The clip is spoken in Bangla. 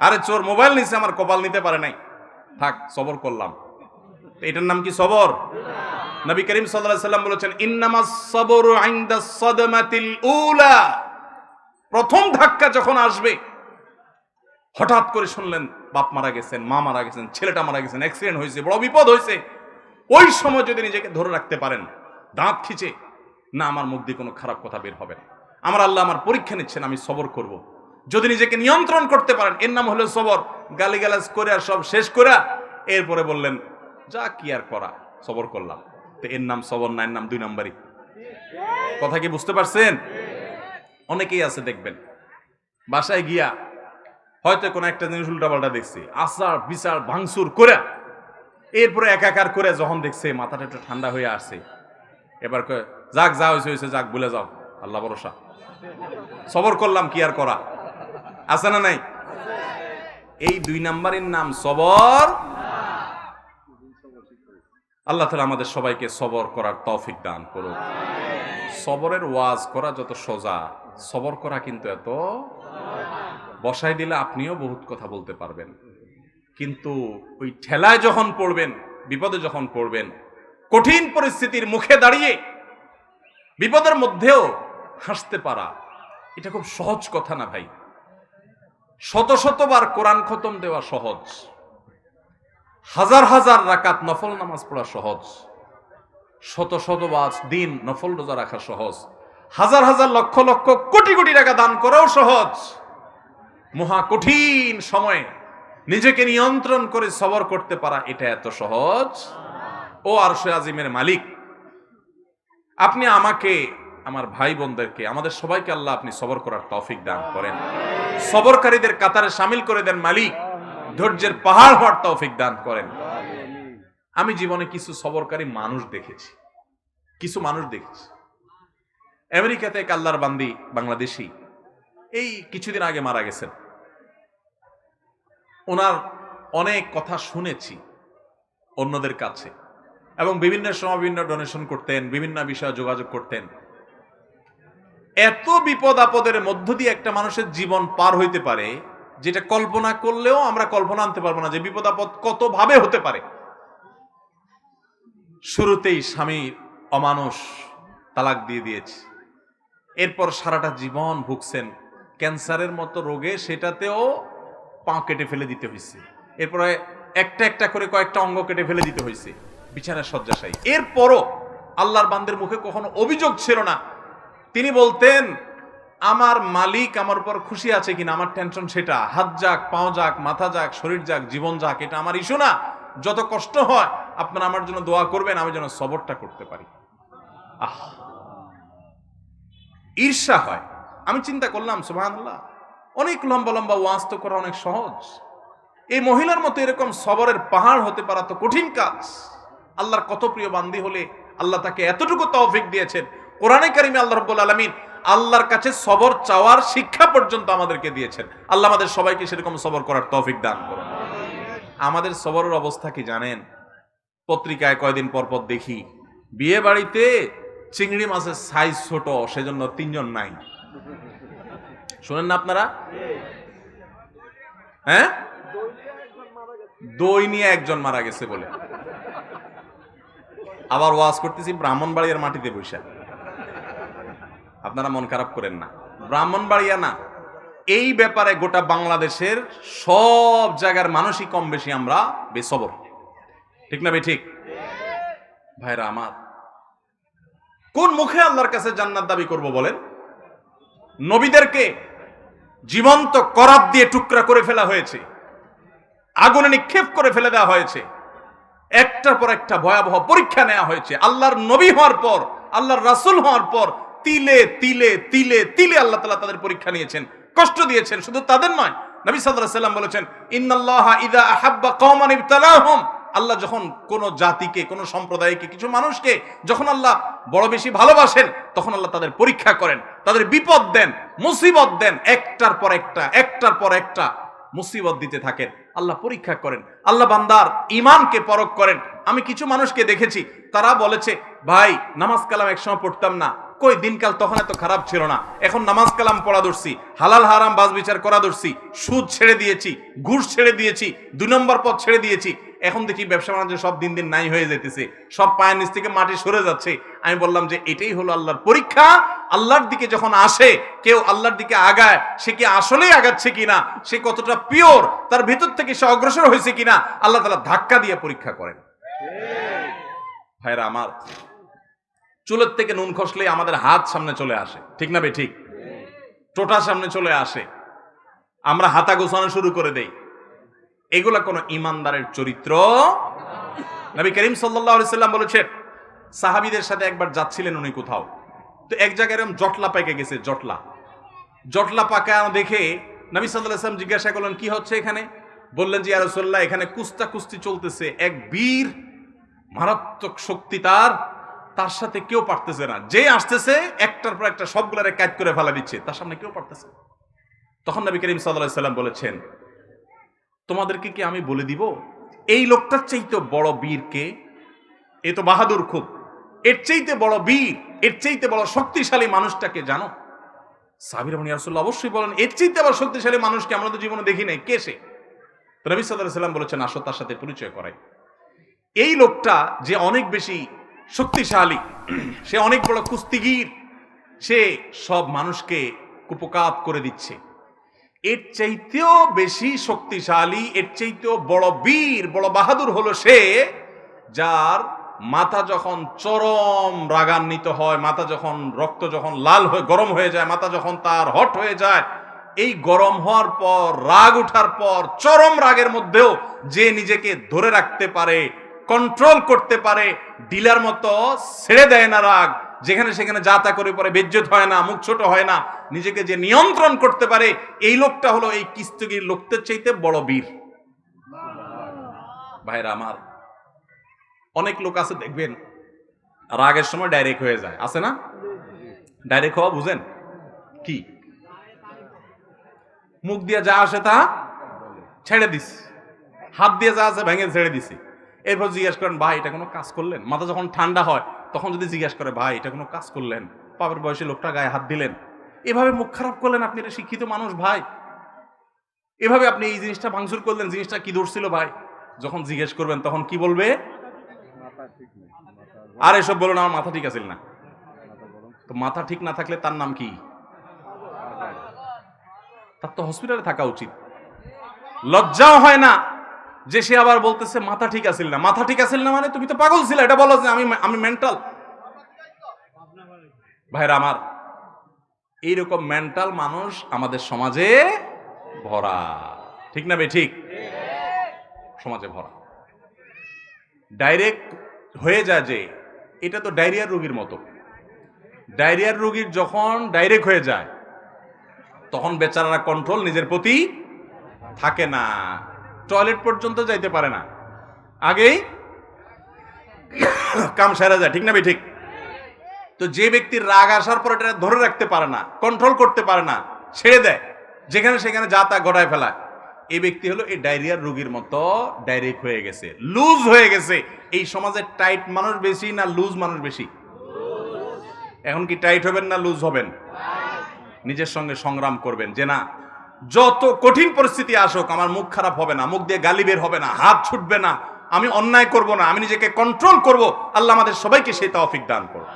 আরে চোর, মোবাইল নিছে আমার, কপাল নিতে পারে নাই। থাক, সবর করলাম। এটার নাম কি সবর? নবী করিম সাল্লাম বলেছেন, ইন্নামাস উলা। প্রথম ধাক্কা যখন আসবে, হঠাৎ করে শুনলেন, বাপ মারা গেছেন, মা মারা গেছেন, ছেলেটা মারা গেছেন অ্যাক্সিডেন্ট হয়েছে, বড় বিপদ হয়েছে। ওই সময় যদি নিজেকে ধরে রাখতে পারেন, দাঁত খিচে, না আমার মুখ দিয়ে কোনো খারাপ কথা বের হবে না। আমার আল্লাহ আমার পরীক্ষা নিচ্ছেন, আমি সবর করব। যদি নিজেকে নিয়ন্ত্রণ করতে পারেন, এর নাম হলো সবর। গালিগালাজ করে আর সব শেষ করে এরপরে বললেন, যা কি আর করা, সবর করলাম। তো এর নাম সবর না, এর নাম দুই নাম্বারই। কথা কি বুঝতে পারছেন? অনেকেই আছে দেখবেন। বাসায় গিয়া হয়তো কোনো একটা জিনিস উল্টাপাল্টা দেখছে, আচার বিচার ভাঙচুর করে, এরপরে একাকার করে যখন দেখছে মাথাটা একটু ঠান্ডা হয়ে আসছে, এবার যাক, যা হয়েছে হয়েছে যাক বলে যাও, আল্লাহ ভরসা। সবর করলাম, কি আর করা? আছে না নাই? এই দুই নাম্বারের নাম সবর। আল্লাহ তালা আমাদের সবাইকে সবর করার তৌফিক দান করুক। সবরের ওয়াজ করা যত সোজা, সবর করা কিন্তু এত বসাই দিলে আপনিও বহুত কথা বলতে পারবেন। কিন্তু ওই ঠেলায় যখন পড়বেন, বিপদে যখন পড়বেন, কঠিন পরিস্থিতির মুখে দাঁড়িয়ে বিপদের মধ্যেও হাসতে পারা, এটা খুব সহজ কথা না ভাই। শত শতবার কোরআন খতম দেওয়া সহজ। হাজার হাজার রাকাত নফল নামাজ পড়া সহজ। শত শতবার দিন নফল রোজা রাখা সহজ। হাজার হাজার লক্ষ লক্ষ কোটি কোটি টাকা দান করাও সহজ। মহা কঠিন সময়ে নিজেকে নিয়ন্ত্রণ করে সবর করতে পারা এটা এত সহজ। ও আরশে আজিমের মালিক, আপনি আমাকে, আমার ভাই বোনদেরকে, আমাদের সবাইকে আল্লাহ আপনি সবর করার তৌফিক দান করেন। সবরকারীদের কাতারে সামিল করে দেন মালিক। ধৈর্যের পাহাড় হওয়ার তৌফিক দান করেন। আমি জীবনে কিছু সবরকারী মানুষ দেখেছি। কিছু মানুষ দেখেছি। আমেরিকাতে এক আল্লাহর বান্দি বাংলাদেশি। এই কিছুদিন আগে মারা গেছেন। ওনার অনেক কথা শুনেছি অন্যদের কাছে। এবং বিভিন্ন সময় বিভিন্ন ডোনেশন করতেন, বিভিন্ন বিষয়ে যোগাযোগ করতেন। এত বিপদ আপদের মধ্য দিয়ে একটা মানুষের জীবন পার হইতে পারে, যেটা কল্পনা করলেও আমরা কল্পনা আনতে পারব না যে বিপদ আপদ কত ভাবে হতে পারে। শুরুতেই স্বামীর অমানুষ তালাক দিয়ে দিয়েছে। এরপর সারাটা জীবন ভুগছেন। ক্যান্সারের মতো রোগে সেটাতেও পা কেটে ফেলে দিতে হয়েছে এরপরে একটা একটা করে কয়েকটা অঙ্গ কেটে ফেলে দিতে হয়েছে বিছানার শয্যাশায়ী। এরপরও আল্লাহর বান্দের মুখে কখনো অভিযোগ ছিল না তিনি বলতেন, আমার মালিক আমার উপর খুশি আছে কিনা, আমার টেনশন সেটা। হাত যাক পাও যাক, মাথা যাক, শরীর যাক, জীবন যাক, এটা আমার ইস্যু না। যত কষ্ট হয়, আপনারা আমার জন্য দোয়া করবেন, আমি যেন সবরটা করতে পারি। আহ। ঈর্ষা হয়। আমি চিন্তা করলাম সুবাহ অনেক লম্বা লম্বা ওয়াজ তো করা অনেক সহজ। এই মহিলার মতো এরকম সবরের পাহাড় হতে পারা তো কঠিন কাজ। আল্লাহর কত প্রিয় বান্দি হলে আল্লাহ তাকে এতটুকু তৌফিক দিয়েছেন কোরআনে কারিমে আল্লাহ রব্বুল আলমিন আল্লাহর কাছে সবর চাওয়ার শিক্ষা পর্যন্ত আমাদেরকে দিয়েছেন। আল্লাহ আমাদের সবাইকে সেরকম সবর করার তৌফিক দান করুন। আমাদের সবরের অবস্থা কি জানেন? পত্রিকায় কয়দিন পর পর দেখি, বিয়ে বাড়িতে চিংড়ি মাছের সাইজ ছোট, সেজন্য তিনজন নাই। শোনেন না আপনারা? হ্যাঁ? দই নিয়ে একজন মারা গেছে বলে। আবার ওয়াজ করতেছি ব্রাহ্মণবাড়িয়ার মাটিতে বৈশা আপনারা মন খারাপ করেন না। ব্রাহ্মণবাড়িয়া না। এই ব্যাপারে গোটা বাংলাদেশের সব জায়গার মানুষই কম বেশি আমরা বেসবর। ঠিক না বে ঠিক? ভাইরা আমার, কোন মুখে আল্লাহর কাছে জান্নাত দাবি করব বলেন? নবীদেরকে জীবন্ত করাত দিয়ে টুকরা করে ফেলা হয়েছে। আগুনে নিক্ষেপ করে ফেলে দেওয়া হয়েছে। একটার পর একটা ভয়াবহ পরীক্ষা নেওয়া হয়েছে। আল্লাহর নবী হওয়ার পর, আল্লাহর রাসুল হওয়ার পর তিলে তিলে তিলে তিলে আল্লাহ তালা তাদের পরীক্ষা নিয়েছেন। কষ্ট দিয়েছেন, শুধু তাদের নয়। নবী সাল্লাহ সাল্লাম বলেছেন আল্লাহ যখন কোন জাতিকে, কোন সম্প্রদায়কে, কিছু মানুষকে যখন আল্লাহ বড় বেশি ভালোবাসেন, তখন আল্লাহ তাদের পরীক্ষা করেন, তাদের বিপদ দেন, মুসিবত দেন, একটার পর একটা, একটার পর একটা মুসিবত দিতে থাকেন। আল্লাহ পরীক্ষা করেন। আল্লাহ বান্দার ইমানকে পরখ করেন। আমি কিছু মানুষকে দেখেছি, তারা বলেছে, ভাই, নামাজ কালাম একসময় পড়তাম না। কই দিনকাল তখন এত খারাপ ছিল না। এখন নামাজ কালাম পড়া ধরছি, হালাল হারাম বাজ বিচার করা ধরছি, সুদ ছেড়ে দিয়েছি, ঘুষ ছেড়ে দিয়েছি, দুই নম্বর পথ ছেড়ে দিয়েছি। এখন দেখি ব্যবসা বাণিজ্য সব দিন দিন নাই হয়ে যেতেছে সব পায়ের নিচ থেকে মাটি সরে যাচ্ছে। আমি বললাম যে এটাই হলো আল্লাহর পরীক্ষা, আল্লাহর দিকে যখন আসে, কেউ আল্লাহর দিকে আগায়, সে কি আসলেই আগাচ্ছে কিনা, সে কতটা পিওর, তার ভিতর থেকে সে অগ্রসর হয়েছে কিনা, আল্লাহ তালা ধাক্কা দিয়ে পরীক্ষা করেন। ভাইরা আমার চুলের থেকে নুন খসলে আমাদের হাত সামনে চলে আসে। ঠিক না বে, ঠিক? টোটা সামনে চলে আসে। আমরা হাতা গোছানো শুরু করে দেই। এগুলা কোনো ইমানদারের চরিত্র নবী করিম সাল্লাম বলেছেন, সাহাবিদের সাথে একবার যাচ্ছিলেন উনি কোথাও। তো এক জায়গায় এরকম জটলা পেকে গেছে, জটলা। জটলা পাকা দেখে নবী সাল্লাম জিজ্ঞাসা করলেন, কি হচ্ছে এখানে? বললেন যে, ইয়া রাসূলুল্লাহ, এখানে কুস্তা কুস্তি চলতেছে। এক বীর মারাত্মক শক্তি তার তার সাথে কেউ পারতেছে না। যে আসতেছে, একটার পর একটা সবগুলারে কাজ করে ফেলা দিচ্ছে। তার সামনে কেউ পারতেছে তখন নবী করিম সাল্লাল্লাহু সাল্লাম বলেছেন, তোমাদেরকে কি আমি বলে দিব? এই লোকটার চাইতে বড় বীরকে এ তো বাহাদুর খুব। এর চাইতে বড় বীর, এর চাইতে বড় শক্তিশালী মানুষটাকে জানো? সাবির রহমান ইয়ারসুল্লাহ অবশ্যই বলেন। এর চাইতে আবার শক্তিশালী মানুষকে আমরা তো জীবনে দেখি নাই? কে সে? নবী সাল্লাহ সাল্লাম বলেছেন, আসো তার সাথে পরিচয় করাই। এই লোকটা যে অনেক বেশি শক্তিশালী। সে অনেক বড় কুস্তিগির। সে সব মানুষকে কুপকাত করে দিচ্ছে। এর চাইতেও বেশি শক্তিশালী, এর চাইতেও বড় বীর, বড় বাহাদুর হলো সে, যার মাথা যখন চরম রাগান্বিত হয়, মাথা যখন রক্ত যখন লাল হয়ে, গরম হয়ে যায়, মাথা যখন তার হট হয়ে যায়, এই গরম হওয়ার পর, রাগ ওঠার পর, চরম রাগের মধ্যেও যে নিজেকে ধরে রাখতে পারে কন্ট্রোল করতে পারে ডিলার মতো ছেড়ে দেয় না রাগ। যেখানে সেখানে যা তা করে পরে বেজ্জত হয় না, মুখ ছোট হয় না। নিজেকে যে নিয়ন্ত্রণ করতে পারে, এই লোকটা হলো এই কিস্তগির লোকদের চাইতে বড় বীর। ভাইরা আমার, অনেক লোক আছে, দেখবেন, রাগের সময় ডাইরেক্ট হয়ে যায়। আছে না? ডাইরেক্ট হওয়া বুঝেন? কি? মুখ দিয়ে যা আসে তা ছেড়ে দিস। হাত দিয়ে যা আছে ভেঙে ছেড়ে দিছি। এরপর জিজ্ঞেস করেন, ভাই, এটা কোনো কাজ করলেন? মাথা যখন ঠান্ডা হয়, তখন যদি জিজ্ঞেস করে, ভাই, এটা কোনো কাজ করলেন? পাপের বয়সে লোকটা গায়ে হাত দিলেন। এভাবে মুখ খারাপ করলেন আপনি, এটা শিক্ষিত মানুষ, ভাই। এভাবে আপনি এই জিনিসটা ভাঙচুর করলেন, জিনিসটা কি ধরছিল ভাই? যখন জিজ্ঞেস করবেন, তখন কি বলবে? আর এসব বলুন আমার মাথা ঠিক আছিল না। তো মাথা ঠিক না থাকলে তার নাম কি? তার তো হসপিটালে থাকা উচিত। লজ্জাও হয় না। যে সে আবার বলতেছে, মাথা ঠিক আছিল না। মাথা ঠিক আছিল না মানে তুমি তো পাগল ছিল। এটা বলো যে আমি আমি মেন্টাল ভাইরা আমার, এইরকম মেন্টাল মানুষ আমাদের সমাজে ভরা। ঠিক না বে, ঠিক? সমাজে ভরা। ডাইরেক্ট হয়ে যায় যে, এটা তো ডায়রিয়ার রোগীর মতো। ডায়রিয়ার রোগীর যখন ডাইরেক্ট হয়ে যায়, তখন বেচারারা কন্ট্রোল নিজের প্রতি থাকে না। টয়লেট পর্যন্ত যাইতে পারে না। আগেই কাম সেরা যায়, ঠিক না বে ঠিক? তো যে ব্যক্তির রাগ আসার পর এটা ধরে রাখতে পারে না কন্ট্রোল করতে পারে না, ছেড়ে দেয়, যেখানে সেখানে যা তা গড়ায় ফেলায়। এই ব্যক্তি হলো এই ডায়রিয়ার রোগীর মতো ডাইরেক্ট হয়ে গেছে লুজ হয়ে গেছে। এই সমাজে টাইট মানুষ বেশি না লুজ মানুষ বেশি? এখন কি টাইট হবেন না লুজ হবেন? নিজের সঙ্গে সংগ্রাম করবেন, যে না যত কঠিন পরিস্থিতি আসুক, আমার মুখ খারাপ হবে না, মুখ দিয়ে গালি বের হবে না, হাত ছুটবে না, আমি অন্যায় করব না, আমি নিজেকে কন্ট্রোল করব, আল্লাহ আমাদের সবাইকে সেই তৌফিক দান করুন।